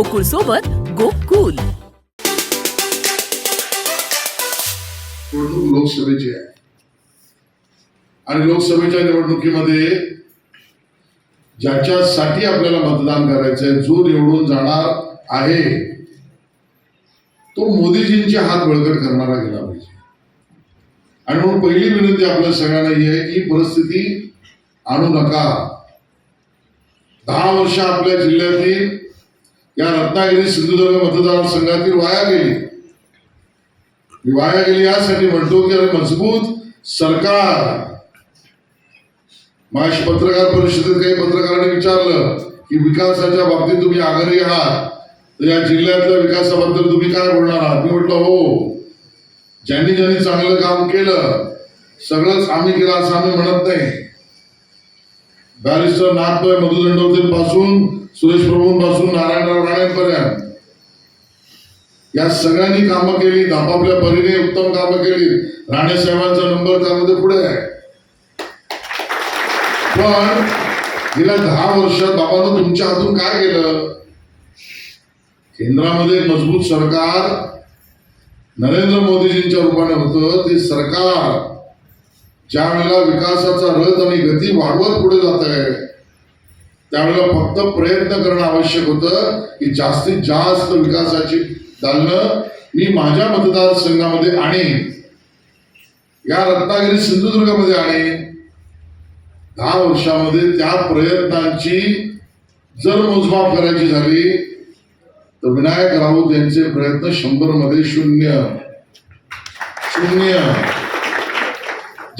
गोकुळ सोबत गोकुल. निवडणूक लोकसभेची आहे. आणि लोकसभेच्या निवडणुकीमध्ये ज्याच्यासाठी आपल्याला मतदान करायचंय जो निवडून जाणार आहे तो मोदीजींचे हात बळकट करणारा गेला पाहिजे. आणि म्हणून पहिली विनंती आपल्या सगळ्यांना ही आहे की ही परिस्थिती आणू नका. दहा वर्ष आपल्या जिल्ह्यातील या रत्नागिरी सिंधुदुर्ग मतदारसंघातील वाया गेली. मी वाया गेली यासाठी म्हणतो की अरे मजबूत सरकार. माझ्या पत्रकार परिषदेत काही पत्रकारांनी विचारलं की विकासाच्या बाबतीत तुम्ही आघाडी आहात. तर या जिल्ह्यातल्या विकासाबद्दल तुम्ही काय बोलणार आहात? मी म्हटलं हो. ज्यांनी ज्यांनी चांगलं काम केलं सगळंच आम्ही केलं असं आम्ही म्हणत नाही. बॅरिस्टर नाथभाई मधुदंडवते पासून सुरेश प्रभूंपासून नारायणराव राणेंपर्यंत. या सगळ्यांनी कामं केली आपापल्या परीने उत्तम कामं केली. राणे साहेबांचा नंबर त्यामध्ये पुढे आहे. पण गेल्या दहा वर्षात बाबांना तुमच्या हातून काय केलं? केंद्रामध्ये मजबूत सरकार नरेंद्र मोदीजींच्या रूपाने होतं. ते सरकार ज्या वेळेला विकासाचा रथ आणि गती वाढवत पुढे जात आहे त्यावेळेला फक्त प्रयत्न करणं आवश्यक होतं की जास्तीत जास्त विकासाची दालनं मी माझ्या मतदारसंघामध्ये आणे या रत्नागिरी सिंधुदुर्गामध्ये आणे दहा वर्षामध्ये त्या प्रयत्नांची जर मोजमाप करायची झाली तर विनायक राऊत यांचे प्रयत्न शंभरमध्ये शून्य. शून्य.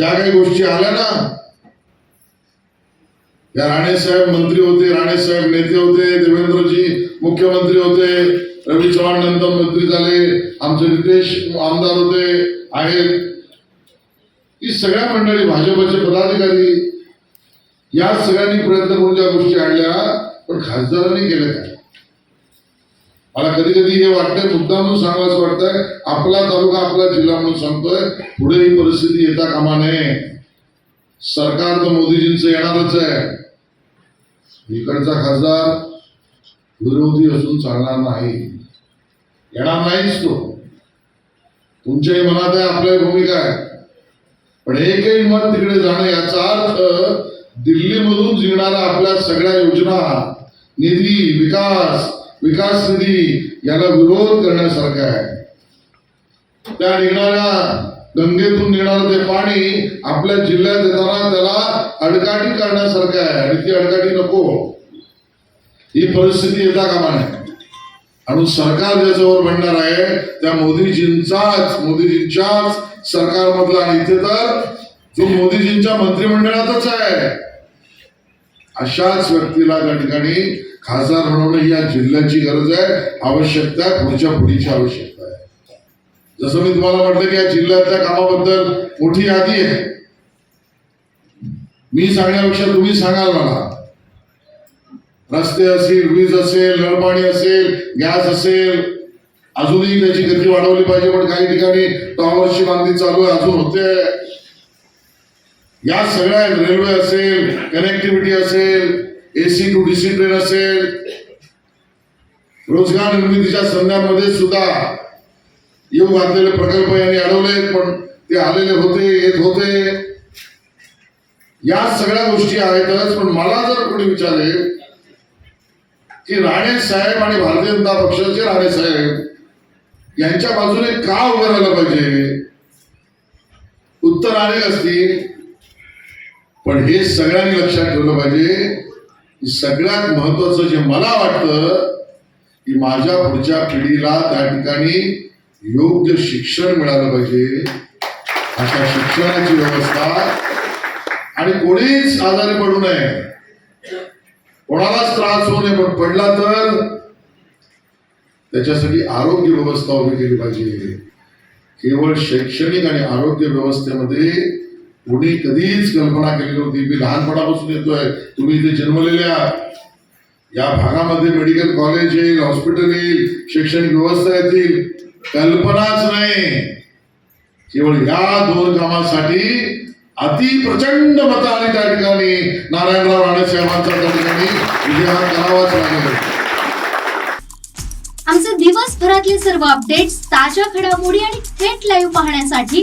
ज्या काही गोष्टी आल्या ना या राणेसाहेब मंत्री होते राणे साहेब नेते होते देवेंद्रजी मुख्यमंत्री होते रवी चव्हाण नंतर मंत्री झाले आमचे नितेश आमदार होते आहेत. ही सगळ्या मंडळी भाजपचे पदाधिकारी या सगळ्यांनी प्रयत्न करून ज्या गोष्टी आणल्या पण खासदारांनी केल्या काय? मला कधी कधी हे वाटतंय मुद्दा म्हणून सांगायचं वाटतंय आपला तालुका आपला जिल्हा म्हणून सांगतोय पुढे ही परिस्थिती येता कामा नये. सरकार तर मोदीजींचं येणारच आहे. इकडचा खासदार विरोधी असून चालणार नाही. येणार नाहीच तो. तुमच्याही मनात आहे आपल्या भूमिका आहे. पण एकही मत तिकडे जाणं याचा अर्थ दिल्लीमधून जिंकणारा आपल्या सगळ्या योजना निधी विकास विकास निधी याला विरोध करण्यासारखा आहे. त्या निघणाऱ्या गंगेतून निघणारं ते पाणी आपल्या जिल्ह्यात येताना त्याला अडकाठी करण्यासारखं आहे आणि ती अडकाठी नको. ही परिस्थिती येता कामा नये आणि सरकार ज्याच्यावर म्हणणार आहे त्या मोदीजींचाच मोदीजींच्याच सरकारमधला आणि इथे तर जो मोदीजींच्या मंत्रिमंडळातच आहे. अशाच व्यक्तीला त्या ठिकाणी खासदार बनवणं ही या जिल्ह्याची गरज आहे आवश्यकता आहे पुढच्या पुढीची आवश्यकता आहे. जसं मी तुम्हाला म्हटलं की या जिल्ह्यातल्या कामाबद्दल मोठी यादी आहे. मी सांगण्यापेक्षा तुम्ही सांगाल मला. रस्ते असतील वीज असेल नळपाणी असेल गॅस असेल अजूनही त्याची गती वाढवली पाहिजे पण काही ठिकाणी टॉवरची बांधणी चालू आहे अजून होते. या सगळ्या रेल्वे असेल कनेक्टिव्हिटी असेल एसी टू डीसी ट्रेन असेल रोजगार निर्मितीच्या संदर्भामध्ये सुद्धा येऊ घातलेले प्रकल्प यांनी अडवले पण ते आलेले होते येत होते. या सगळ्या गोष्टी आहेतच पण मला जर कोणी विचारले की राणे साहेब आणि भारतीय जनता पक्षाचे राणे साहेब यांच्या बाजूने का उभं राहिलं पाहिजे? उत्तर अनेक असतील पण हे सगळ्यांनी लक्षात ठेवलं पाहिजे की सगळ्यात महत्वाचं जे मला वाटतं की माझ्या पुढच्या पिढीला त्या ठिकाणी योग्य शिक्षण मिळालं पाहिजे. अशा शिक्षणाची व्यवस्था. आणि कोणीच आजारी पडू नये. कोणालाच त्रास होऊ नये. पण पडला तर त्याच्यासाठी आरोग्य व्यवस्था उभी केली पाहिजे. केवळ शैक्षणिक आणि आरोग्य व्यवस्थेमध्ये कोणी कधीच कल्पना केली नव्हती. मी लहानपणापासून येतोय. तुम्ही इथे जन्मलेले आहात. या भागामध्ये मेडिकल कॉलेज येईल हॉस्पिटल येईल शैक्षणिक व्यवस्था येतील. कल्पनाच नाही. केवळ या दोन कामासाठी अति प्रचंड मताने त्या ठिकाणी. नारायणराव राणे साहेबांचा त्या ठिकाणी विजय हा करावाच लागेल. आमचे दिवसभरातले सर्व अपडेट्स ताज्या घडामोडी आणि थेट लाईव्ह पाहण्यासाठी